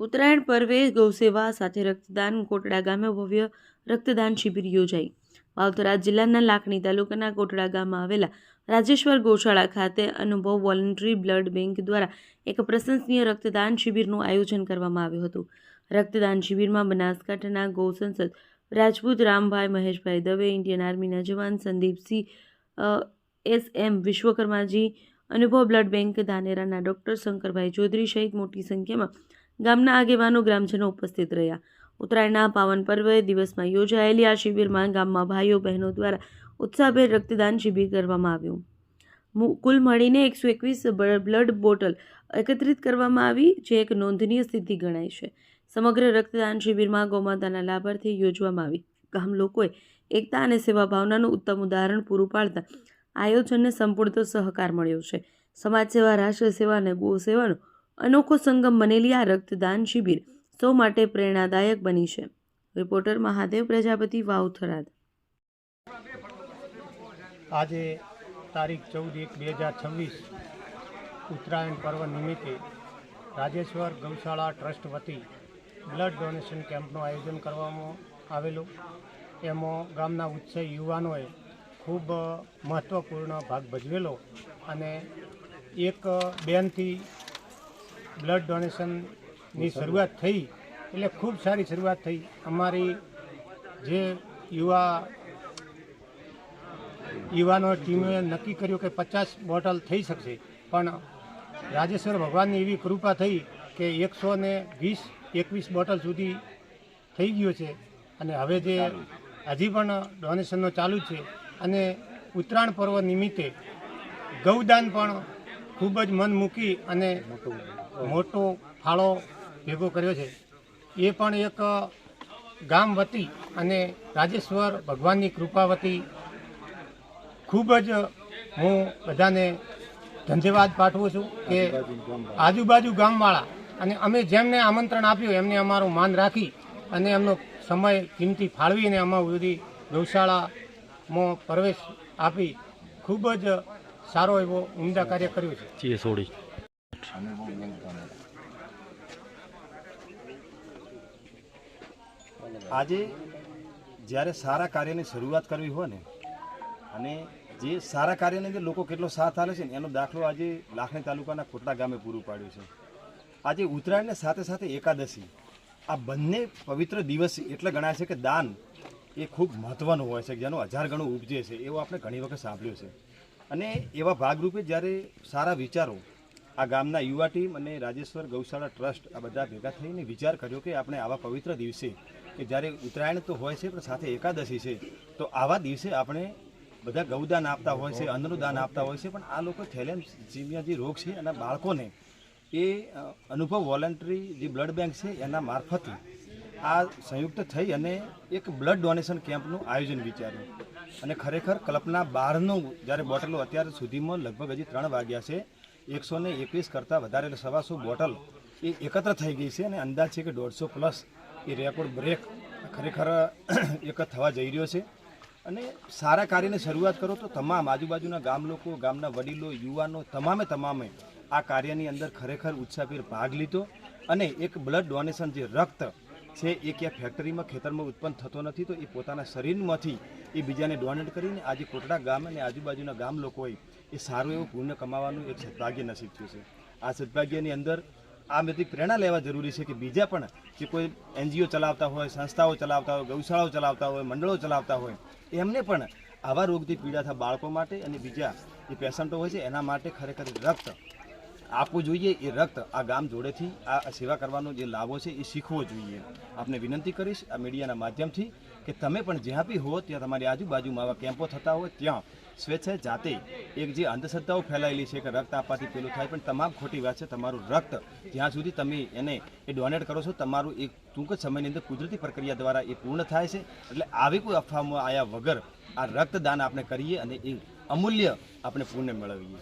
ઉત્તરાયણ પર્વે ગૌસેવા સાથે રક્તદાન કોટડા ગામે ભવ્ય રક્તદાન શિબિર યોજાઈ. વાવથરા જિલ્લાના લાખણી તાલુકાના કોટડા ગામમાં આવેલા રાજેશ્વર ગૌશાળા ખાતે અનુભવ વોલન્ટરી બ્લડ બેંક દ્વારા એક પ્રશંસનીય રક્તદાન શિબિરનું આયોજન કરવામાં આવ્યું હતું. રક્તદાન શિબિરમાં બનાસકાંઠાના ગૌ સંસદ રાજપૂત રામભાઈ મહેશભાઈ દવે, ઇન્ડિયન આર્મીના જવાન Sandeepsinh S M Vishwakarmaji, Anubhav blood bank ધાનેરાના doctor Shankarbhai Chaudhary સહિત મોટી સંખ્યામાં ગામના આગેવાનો ગ્રામજનો ઉપસ્થિત રહ્યા. ઉત્તરાયણના પાવન પર્વે દિવસમાં યોજાયેલી આ શિબિરમાં ગામમાં ભાઈઓ બહેનો દ્વારા ઉત્સાહભેર રક્તદાન શિબિર કરવામાં આવ્યું. કુલ મળીને એકસો એકવીસ બ્લડ બોટલ એકત્રિત કરવામાં આવી, જે એક નોંધનીય સ્થિતિ ગણાય છે. સમગ્ર રક્તદાન શિબિરમાં ગૌમાતાના લાભાર્થી યોજવામાં આવી. ગામ લોકોએ એકતા અને સેવા ભાવનાનું ઉત્તમ ઉદાહરણ પૂરું પાડતા આયોજનને સંપૂર્ણ સહકાર મળ્યો છે. સમાજ સેવા રાષ્ટ્ર સેવા અને ગો સેવાનો અનોખો સંગમ બનેલી આ રક્તદાન શિબિર સૌ માટે પ્રેરણાદાયક બની છે. રિપોર્ટર મહાદેવ, પ્રજાપતિ વાવ થરાદ. આજે તારીખ ચૌદ એક બે હજાર છવ્વીસ, ઉત્તરાયણ પર્વ નિમિત્તે રાજેશ્વર ગૌશાળા ટ્રસ્ટ વતી બ્લડ ડોનેશન કેમ્પનું આયોજન કરવામાં આવેલું. એમાં ગામના ઉત્સાહી યુવાનોએ ખૂબ મહત્ત્વપૂર્ણ ભાગ ભજવેલો અને એક બેનથી બ્લડ ડોનેશનની શરૂઆત થઈ, એટલે ખૂબ સારી શરૂઆત થઈ. અમારી જે યુવા, યુવાનો ટીમે નક્કી કર્યું કે પચાસ બોટલ થઈ શકશે. પણ રાજેશ્વર ભગવાનની એવી કૃપા થઈ કે એકસો ને વીસ, એકવીસ બોટલ સુધી થઈ ગયો છે. અને હવે જે હજી પણ ડોનેશનનો ચાલુ છે. અને ઉત્તરાયણ પર્વ નિમિત્તે ગૌદાન પણ ખૂબ જ મન મૂકી અને મોટો ફાળો ભેગો કર્યો છે. એ પણ એક ગામ વતી અને રાજેશ્વર ભગવાનની કૃપા વતી ખૂબ જ હું બધાને ધન્યવાદ પાઠવું છું કે આજુબાજુ ગામવાળા અને અમે જેમને આમંત્રણ આપ્યું, એમને અમારું માન રાખી અને એમનો સમય કિંમતી ફાળવીને અમારું સુધી ગૌશાળામાં પ્રવેશ આપી ખૂબ જ સારો એવો ઉમદા કાર્ય કર્યું છે. આજે જ્યારે સારા કાર્યની શરૂઆત કરવી હોય ને, અને જે સારા કાર્યની અંદર લોકો કેટલો સાથ આપે છે ને, એનો દાખલો આજે લાખણી તાલુકાના કોટડા ગામે પૂરું પાડ્યું છે. આજે ઉત્તરાયણને સાથે સાથે એકાદશી, આ બંને પવિત્ર દિવસ એટલે ગણાય છે કે દાન એ ખૂબ મહત્ત્વનું હોય છે, જેનું હજાર ગણું ઉપજે છે, એવો આપણે ઘણી વખત સાંભળ્યું છે. અને એવા ભાગરૂપે જ્યારે સારા વિચારો આ ગામના યુવા ટીમ અને રાજેશ્વર ગૌશાળા ટ્રસ્ટ આ બધા ભેગા થઈને વિચાર કર્યો કે આપણે આવા પવિત્ર દિવસે કે જ્યારે ઉત્તરાયણ તો હોય છે, પણ સાથે એકાદશી છે, તો આવા દિવસે આપણે બધા ગૌદાન આપતા હોય છે અન્નનું દાન આપતા હોય છે, પણ આ લોકો થેલેસીમિયા જે રોગ છે એના બાળકોને એ અનુભવ વોલન્ટરી જે બ્લડ બેંક છે, એના મારફતથી આ સંયુક્ત થઈ અને એક બ્લડ ડોનેશન કેમ્પનું આયોજન વિચાર્યું. અને ખરેખર કલ્પના બહારનું જ્યારે બોટલો અત્યાર સુધીમાં લગભગ હજી ત્રણ વાગ્યા છે, એકસો ને એકવીસ કરતાં વધારે સવાસો બોટલ એ એકત્ર થઈ ગઈ છે અને અંદાજ છે કે દોઢસો પ્લસ એ રેકોર્ડ બ્રેક ખરેખર એક થવા જઈ રહ્યો છે. અને સારા કાર્યની શરૂઆત કરો તો તમામ આજુબાજુના ગામ લોકો, ગામના વડીલો, યુવાનો, તમામે તમામે આ કાર્યની અંદર ખરેખર ઉત્સાહભેર ભાગ લીધો. અને એક બ્લડ ડોનેશન જે રક્ત છે એ ક્યાં ફેક્ટરીમાં ખેતરમાં ઉત્પન્ન થતો નથી, તો એ પોતાના શરીરમાંથી એ બીજાને ડોનેટ કરીને આજે કોટડા ગામ અને આજુબાજુના ગામ લોકોએ એ સારું એવું પુણ્ય કમાવાનું એક સદભાગ્ય નસીબ થયું છે. આ સદભાગ્યની અંદર આ બધી પ્રેરણા લેવા જરૂરી છે કે બીજા પણ જે કોઈ એનજીઓ ચલાવતા હોય, સંસ્થાઓ ચલાવતા હોય, ગૌશાળાઓ ચલાવતા હોય, મંડળો ચલાવતા હોય, એમને પણ આવા રોગથી પીડાતા બાળકો માટે અને બીજા જે પેશન્ટો હોય છે, એના માટે ખરેખર રક્ત આપવું જોઈએ. એ રક્ત આ ગામ જોડેથી આ સેવા કરવાનો જે લાભો છે, એ શીખવો જોઈએ. આપને વિનંતી કરીશ આ મીડિયાના માધ્યમથી કે તમે પણ જ્યાં બી હો, ત્યાં તમારી આજુબાજુમાં આવા કેમ્પો થતા હોય, ત્યાં સ્વેચ્છાએ જાતે એક જે અંધશ્રદ્ધાઓ ફેલાયેલી છે કે રક્ત આપવાથી પેલું થાય, પણ તમામ ખોટી વાત છે, તમારું રક્ત જ્યાં સુધી તમે એને એ ડોનેટ કરો છો, તમારું એક ટૂંક સમયની અંદર કુદરતી પ્રક્રિયા દ્વારા એ પૂર્ણ થાય છે. એટલે આવી કોઈ અફવામાં આવ્યા વગર આ રક્તદાન આપણે કરીએ અને એ અમૂલ્ય આપણે પુણ્ય મેળવીએ.